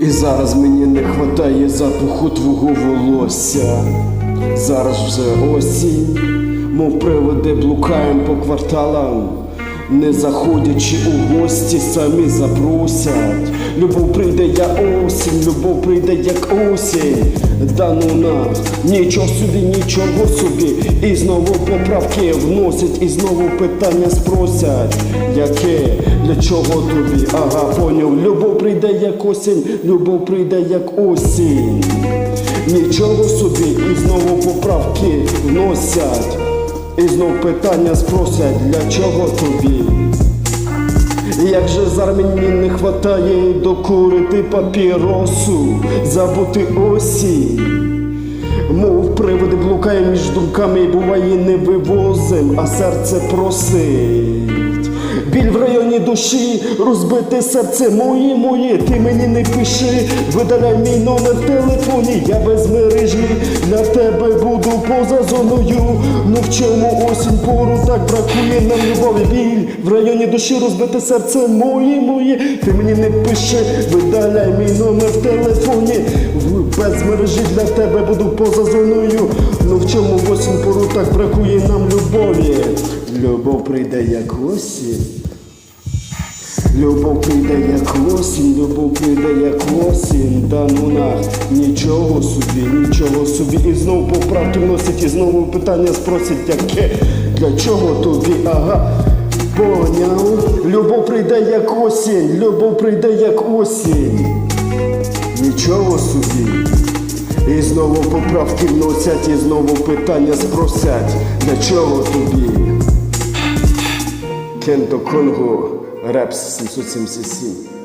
І зараз мені не хватає запаху твого волосся. Зараз вже осінь, мов приводи блукаєм по кварталам, не заходячи у гості, самі запросять. Любов прийде, я осінь, любов прийде, як осінь. Да ну на нічого собі, нічого собі. І знову поправки вносять, і знову питання спросять. Яке? Для чого тобі? Ага, поняв. Любов прийде як осінь, любов прийде як осінь. Нічого собі, і знову поправки вносять. І знов питання спросять, для чого тобі? Як же зараз мені не хватає докурити папіросу, забути осінь. Мов приводи блукає між думками буває не вивозим, а серце просить. Біль в районі душі, розбите серце моє, моє, ти мені не пиши, видаляй мій номер в телефоні, я без мережі для тебе буду поза зоною. Ну в чому осінь пору так бракує нам любові біль в районі душі розбите серце моє, моє, ти мені не пиши, видаляй мій номер в телефоні, без мережі для тебе буду поза зоною. Ну в чому осінь пору так бракує нам любові? Любов прийде як осінь. Любов прийде як осінь, любов прийде як осінь, да ну на нічого собі, нічого собі. І знову поправки вносять, і знову питання спросять, яке, для чого тобі, ага, поняв. Любов прийде як осінь, любов прийде як осінь. Нічого собі. І знову поправки вносять, і знову питання спросять, для чого тобі? Кенто Конго, Репс 777.